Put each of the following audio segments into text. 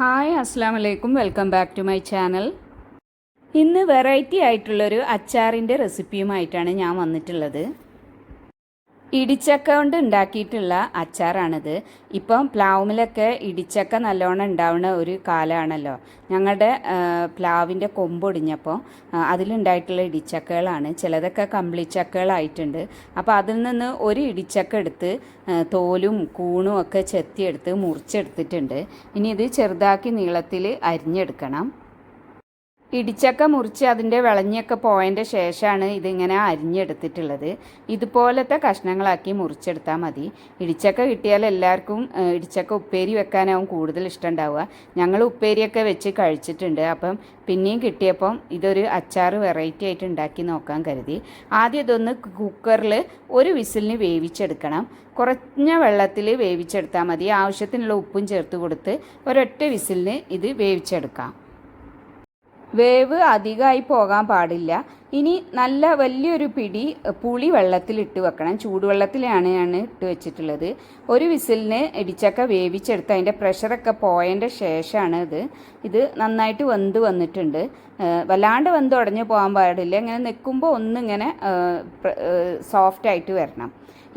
Hi അസ്സാം വലൈക്കും welcome back to my channel. ഇന്ന് വെറൈറ്റി ആയിട്ടുള്ളൊരു അച്ചാറിന്റെ റെസിപ്പിയുമായിട്ടാണ് ഞാൻ വന്നിട്ടുള്ളത്. ഇടിച്ചക്ക കൊണ്ട് ഉണ്ടാക്കിയിട്ടുള്ള അച്ചാറാണിത്. ഇപ്പം പ്ലാവുമിലൊക്കെ ഇടിച്ചക്ക നല്ലോണം ഉണ്ടാവുന്ന ഒരു കാലമാണല്ലോ. ഞങ്ങളുടെ പ്ലാവിന്റെ കൊമ്പൊടിഞ്ഞപ്പോൾ അതിലുണ്ടായിട്ടുള്ള ഇടിച്ചക്കകളാണ്. ചിലതൊക്കെ കമ്പിളിച്ചക്കകളായിട്ടുണ്ട് അപ്പോൾ അതിൽ നിന്ന് ഒരു ഇടിച്ചക്ക എടുത്ത് തോലും കൂണും ഒക്കെ ചെത്തിയെടുത്ത് മുറിച്ചെടുത്തിട്ടുണ്ട്. ഇനി ഇത് ചെറുതാക്കി നീളത്തിൽ അരിഞ്ഞെടുക്കണം. ഇടിച്ചക്ക മുറിച്ച് അതിന്റെ വിളഞ്ഞൊക്കെ പോയതിന്റെ ശേഷമാണ് ഇതിങ്ങനെ അരിഞ്ഞെടുത്തിട്ടുള്ളത്. ഇതുപോലത്തെ കഷ്ണങ്ങളാക്കി മുറിച്ചെടുത്താൽ മതി. ഇടിച്ചക്ക കിട്ടിയാൽ എല്ലാവർക്കും ഇടിച്ചൊക്കെ ഉപ്പേരി വെക്കാനാവും കൂടുതൽ ഇഷ്ടം ഉണ്ടാവുക ഞങ്ങൾ ഉപ്പേരിയൊക്കെ വെച്ച് കഴിച്ചിട്ടുണ്ട്. അപ്പം പിന്നെയും കിട്ടിയപ്പം ഇതൊരു അച്ചാർ വെറൈറ്റി ആയിട്ട് ഉണ്ടാക്കി നോക്കാൻ കരുതി. ആദ്യം ഇതൊന്ന് കുക്കറിൽ ഒരു വിസിലിന് വേവിച്ചെടുക്കണം. കുറഞ്ഞ വെള്ളത്തിൽ വേവിച്ചെടുത്താൽ മതി. ആവശ്യത്തിനുള്ള ഉപ്പും ചേർത്ത് കൊടുത്ത് ഒരൊറ്റ വിസിലിന് ഇത് വേവിച്ചെടുക്കാം. വേവ് അധികമായി പോകാൻ പാടില്ല. ഇനി നല്ല വലിയൊരു പിടി പുളി വെള്ളത്തിലിട്ട് വെക്കണം. ചൂടുവെള്ളത്തിലാണ് ഞാൻ ഇട്ട് വെച്ചിട്ടുള്ളത്. ഒരു വിസിലിന് ഇടിച്ചക്ക വേവിച്ചെടുത്ത് അതിന്റെ പ്രഷറൊക്കെ പോയതിന്റെ ശേഷമാണ് ഇത്. ഇത് നന്നായിട്ട് വെന്ത് വന്നിട്ടുണ്ട്. വല്ലാണ്ട് വെന്ത് ഉടഞ്ഞു പോകാൻ പാടില്ല. ഇങ്ങനെ നിൽക്കുമ്പോൾ ഒന്നിങ്ങനെ സോഫ്റ്റായിട്ട് വരണം.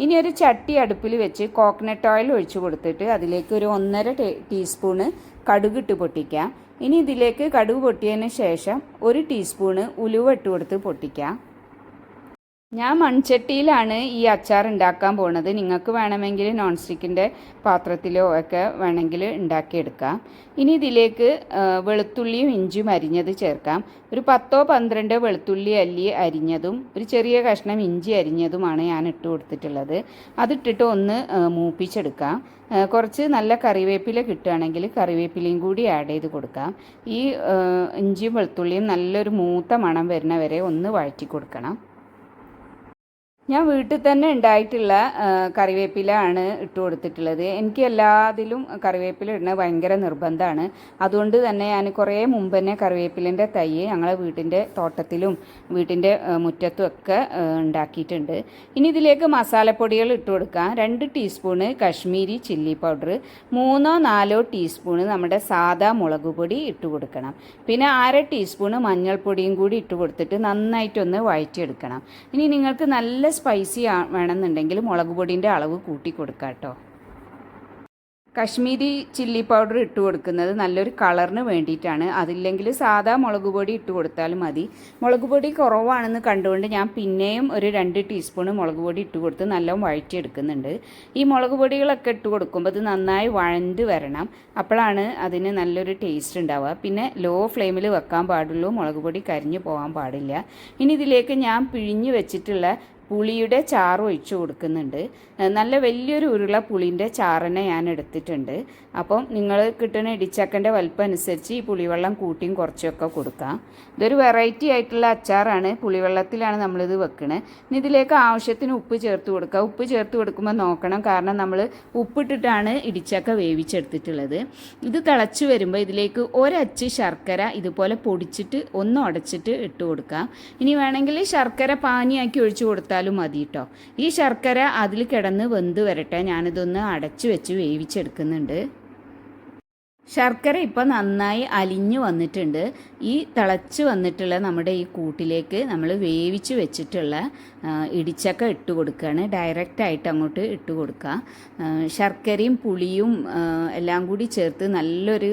ഇനി ഒരു ചട്ടി അടുപ്പിൽ വെച്ച് കോക്കനട്ട് ഓയിൽ ഒഴിച്ചു കൊടുത്തിട്ട് അതിലേക്ക് ഒരു ഒന്നര ടീസ്പൂണ് കടുകിട്ട് പൊട്ടിക്കാം. ഇനി ഇതിലേക്ക് കടുക് പൊട്ടിയതിന് ശേഷം ഒരു ടീസ്പൂണ് ഉലുവ ഇട്ട് കൊടുത്ത് പൊട്ടിക്കാം. ഞാൻ മൺചട്ടിയിലാണ് ഈ അച്ചാർ ഉണ്ടാക്കാൻ പോണത്. നിങ്ങൾക്ക് വേണമെങ്കിൽ നോൺ സ്റ്റിക്കിന്റെ പാത്രത്തിലോ ഒക്കെ വേണമെങ്കിൽ ഉണ്ടാക്കിയെടുക്കാം. ഇനി ഇതിലേക്ക് വെളുത്തുള്ളിയും ഇഞ്ചിയും അരിഞ്ഞത് ചേർക്കാം. ഒരു പത്തോ പന്ത്രണ്ടോ വെളുത്തുള്ളി അല്ലി അരിഞ്ഞതും ഒരു ചെറിയ കഷ്ണം ഇഞ്ചി അരിഞ്ഞതുമാണ് ഞാൻ ഇട്ട് കൊടുത്തിട്ടുള്ളത്. അതിട്ടിട്ട് ഒന്ന് മൂപ്പിച്ചെടുക്കാം. കുറച്ച് നല്ല കറിവേപ്പില കിട്ടുകയാണെങ്കിൽ കറിവേപ്പിലയും കൂടി ആഡ് ചെയ്ത് കൊടുക്കാം. ഈ ഇഞ്ചിയും വെളുത്തുള്ളിയും നല്ലൊരു മൂത്ത മണം വരുന്ന വരെ ഒന്ന് വഴറ്റി കൊടുക്കണം. ഞാൻ വീട്ടിൽ തന്നെ ഉണ്ടായിട്ടുള്ള കറിവേപ്പില ആണ് ഇട്ട് കൊടുത്തിട്ടുള്ളത്. എനിക്ക് എല്ലാത്തിലും കറിവേപ്പില ഇടുന്നത് ഭയങ്കര നിർബന്ധമാണ്. അതുകൊണ്ട് തന്നെ ഞാൻ കുറേ മുമ്പ് തന്നെ കറിവേപ്പിലിന്റെ തൈ ഞങ്ങളെ വീട്ടിന്റെ തോട്ടത്തിലും വീട്ടിന്റെ മുറ്റത്തും ഒക്കെ ഉണ്ടാക്കിയിട്ടുണ്ട്. ഇനി ഇതിലേക്ക് മസാലപ്പൊടികൾ ഇട്ട് കൊടുക്കാം. രണ്ട് ടീസ്പൂണ് കശ്മീരി ചില്ലി പൗഡർ മൂന്നോ നാലോ ടീസ്പൂണ് നമ്മുടെ സാധാ മുളക് പൊടി ഇട്ട് കൊടുക്കണം. പിന്നെ അര ടീസ്പൂണ് മഞ്ഞൾപ്പൊടിയും കൂടി ഇട്ട് കൊടുത്തിട്ട് നന്നായിട്ടൊന്ന് വഴറ്റിയെടുക്കണം. ഇനി നിങ്ങൾക്ക് നല്ല സ്പൈസി വേണമെന്നുണ്ടെങ്കിൽ മുളക് പൊടിന്റെ അളവ് കൂട്ടി കൊടുക്കാം കേട്ടോ. കശ്മീരി ചില്ലി പൗഡർ ഇട്ട് കൊടുക്കുന്നത് നല്ലൊരു കളറിന് വേണ്ടിയിട്ടാണ്. അതില്ലെങ്കിൽ സാധാ മുളക് പൊടി ഇട്ട് കൊടുത്താലും മതി. മുളക് പൊടി കുറവാണെന്ന് കണ്ടുകൊണ്ട് ഞാൻ പിന്നെയും ഒരു രണ്ട് ടീസ്പൂൺ മുളക് പൊടി ഇട്ട് കൊടുത്ത് നല്ല വഴറ്റിയെടുക്കുന്നുണ്ട്. ഈ മുളക് പൊടികളൊക്കെ ഇട്ട് കൊടുക്കുമ്പോൾ ഇത് നന്നായി വഴണ്ട് വരണം. അപ്പോഴാണ് അതിന് നല്ലൊരു ടേസ്റ്റ് ഉണ്ടാവുക. പിന്നെ ലോ ഫ്ലെയിമിൽ വെക്കാൻ പാടുള്ളൂ. മുളക് പൊടി കരിഞ്ഞു പോകാൻ പാടില്ല. ഇനി ഇതിലേക്ക് ഞാൻ പിഴിഞ്ഞ് വെച്ചിട്ടുള്ള പുളിയുടെ ചാറ് ഒഴിച്ചു കൊടുക്കുന്നുണ്ട്. നല്ല വലിയൊരു ഉരുള പുളിന്റെ ചാറിനെ ഞാൻ എടുത്തിട്ടുണ്ട്. അപ്പം നിങ്ങൾ കിട്ടുന്ന ഇടിച്ചക്കന്റെ വലിപ്പം അനുസരിച്ച് ഈ പുളിവെള്ളം കൂട്ടിയും കുറച്ചൊക്കെ കൊടുക്കാം. ഇതൊരു വെറൈറ്റി ആയിട്ടുള്ള അച്ചാറാണ്. പുളിവെള്ളത്തിലാണ് നമ്മളിത് വെക്കണത് ഇനി ഇതിലേക്ക് ആവശ്യത്തിന് ഉപ്പ് ചേർത്ത് കൊടുക്കുക. ഉപ്പ് ചേർത്ത് കൊടുക്കുമ്പോൾ നോക്കണം. കാരണം നമ്മൾ ഉപ്പിട്ടിട്ടാണ് ഇടിച്ചക്ക വേവിച്ചെടുത്തിട്ടുള്ളത്. ഇത് തിളച്ച് വരുമ്പോൾ ഇതിലേക്ക് ഒരച്ച് ശർക്കര ഇതുപോലെ പൊടിച്ചിട്ട് ഒന്ന് ഉടച്ചിട്ട് ഇട്ട് കൊടുക്കാം. ഇനി വേണമെങ്കിൽ ശർക്കര പാനിയാക്കി ഒഴിച്ചു കൊടുത്താലും മതി കേട്ടോ ഈ ശർക്കര അതിൽ കിടന്ന് വെന്ത് വരട്ടെ. ഞാനിതൊന്ന് അടച്ചു വെച്ച് വേവിച്ചെടുക്കുന്നുണ്ട്. ശർക്കര ഇപ്പം നന്നായി അലിഞ്ഞു വന്നിട്ടുണ്ട്. ഈ തിളച്ച് വന്നിട്ടുള്ള നമ്മുടെ ഈ കൂട്ടിലേക്ക് നമ്മൾ വേവിച്ച് വെച്ചിട്ടുള്ള ഇടിച്ചക്ക ഇട്ട് കൊടുക്കുകയാണ് ഡയറക്റ്റ് ആയിട്ട് അങ്ങോട്ട് ഇട്ട് കൊടുക്കുക ശർക്കരയും പുളിയും എല്ലാം കൂടി ചേർത്ത് നല്ലൊരു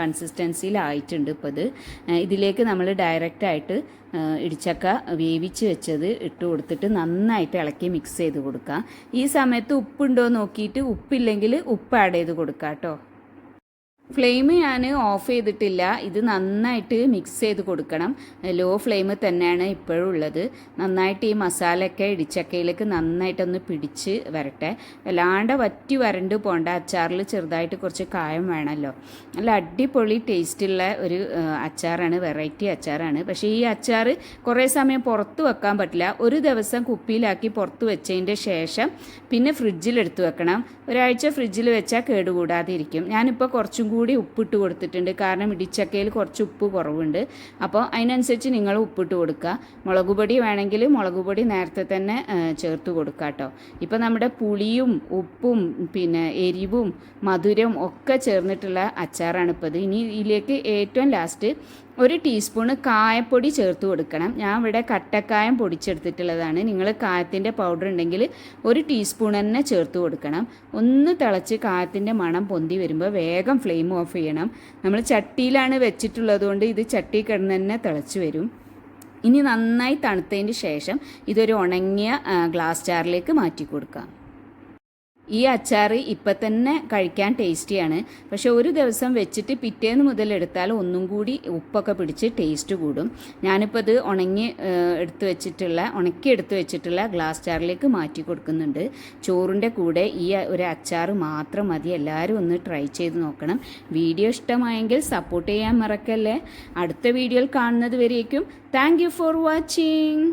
കൺസിസ്റ്റൻസിയിലായിട്ടുണ്ട് ഇപ്പോൾ ഇത്. ഇതിലേക്ക് നമ്മൾ ഡയറക്റ്റായിട്ട് ഇടിച്ചക്ക വേവിച്ച് വെച്ചത് ഇട്ട് കൊടുത്തിട്ട് നന്നായിട്ട് ഇളക്കി മിക്സ് ചെയ്ത് കൊടുക്കുക ഈ സമയത്ത് ഉപ്പുണ്ടോ നോക്കിയിട്ട് ഉപ്പില്ലെങ്കിൽ ഉപ്പ് ആഡ് ചെയ്ത് കൊടുക്കുക കേട്ടോ. ഫ്ലെയിം ഞാൻ ഓഫ് ചെയ്തിട്ടില്ല. ഇത് നന്നായിട്ട് മിക്സ് ചെയ്ത് കൊടുക്കണം. ലോ ഫ്ലെയിം തന്നെയാണ് ഇപ്പോഴും ഉള്ളത് നന്നായിട്ട് ഈ മസാലയൊക്കെ ഇടിച്ചക്കയിലേക്ക് നന്നായിട്ടൊന്ന് പിടിച്ച് വരട്ടെ. വല്ലാണ്ട് വറ്റി വരണ്ട് പോണ്ട അച്ചാറിൽ ചെറുതായിട്ട് കുറച്ച് കായം വേണമല്ലോ. നല്ല അടിപൊളി ടേസ്റ്റുള്ള ഒരു അച്ചാറാണ്. വെറൈറ്റി അച്ചാറാണ്. പക്ഷേ ഈ അച്ചാർ കുറേ സമയം പുറത്ത് വെക്കാൻ പറ്റില്ല. ഒരു ദിവസം കുപ്പിയിലാക്കി പുറത്ത് വെച്ചതിന്റെ ശേഷം പിന്നെ ഫ്രിഡ്ജിൽ എടുത്തു വെക്കണം. ഒരാഴ്ച ഫ്രിഡ്ജിൽ വെച്ചാൽ കേടുകൂടാതെ ഇരിക്കും ഞാനിപ്പോൾ കുറച്ചും കൂടി ഉപ്പിട്ട് കൊടുത്തിട്ടുണ്ട്. കാരണം ഇടിച്ചക്കയിൽ കുറച്ച് ഉപ്പ് കുറവുണ്ട്. അപ്പോൾ അതിനനുസരിച്ച് നിങ്ങൾ ഉപ്പിട്ട് കൊടുക്കുക. മുളക് പൊടി വേണമെങ്കിൽ മുളക് പൊടി നേരത്തെ തന്നെ ചേർത്ത് കൊടുക്കുക കേട്ടോ. ഇപ്പോൾ നമ്മുടെ പുളിയും ഉപ്പും പിന്നെ എരിവും മധുരവും ഒക്കെ ചേർന്നിട്ടുള്ള അച്ചാറാണ് ഇപ്പോൾ ഇത്. ഇനി ഇതിലേക്ക് ഏറ്റവും ലാസ്റ്റ് ഒരു ടീസ്പൂണ് കായപ്പൊടി ചേർത്ത് കൊടുക്കണം. ഞാൻ ഇവിടെ കട്ടക്കായം പൊടിച്ചെടുത്തിട്ടുള്ളതാണ്. നിങ്ങൾ കായത്തിന്റെ പൗഡർ ഉണ്ടെങ്കിൽ ഒരു ടീസ്പൂൺ തന്നെ ചേർത്ത് കൊടുക്കണം. ഒന്ന് തിളച്ച് കായത്തിന്റെ മണം പൊന്തി വരുമ്പോൾ വേഗം ഫ്ലെയിം ഓഫ് ചെയ്യണം. നമ്മൾ ചട്ടിയിലാണ് വെച്ചിട്ടുള്ളത് കൊണ്ട് ഇത് ചട്ടി കിടന്ന് തന്നെ തിളച്ച് വരും. ഇനി നന്നായി തണുത്തതിന് ശേഷം ഇതൊരു ഉണങ്ങിയ ഗ്ലാസ് ജാറിലേക്ക് മാറ്റി കൊടുക്കാം. ഈ അച്ചാർ ഇപ്പം തന്നെ കഴിക്കാൻ ടേസ്റ്റിയാണ്. പക്ഷെ ഒരു ദിവസം വെച്ചിട്ട് പിറ്റേന്ന് മുതൽ എടുത്താൽ ഒന്നും കൂടി ഉപ്പൊക്കെ പിടിച്ച് ടേസ്റ്റ് കൂടും. ഞാനിപ്പോൾ ഇത് ഉണങ്ങി എടുത്തു വെച്ചിട്ടുള്ള ഉണക്കി എടുത്തു വെച്ചിട്ടുള്ള ഗ്ലാസ് ജാറിലേക്ക് മാറ്റി കൊടുക്കുന്നുണ്ട്. ചോറിന്റെ കൂടെ ഈ ഒരു അച്ചാർ മാത്രം മതി. എല്ലാവരും ഒന്ന് ട്രൈ ചെയ്ത് നോക്കണം. വീഡിയോ ഇഷ്ടമായെങ്കിൽ സപ്പോർട്ട് ചെയ്യാൻ മറക്കല്ലേ. അടുത്ത വീഡിയോയിൽ കാണുന്നത് വരേക്കും. Thank for watching.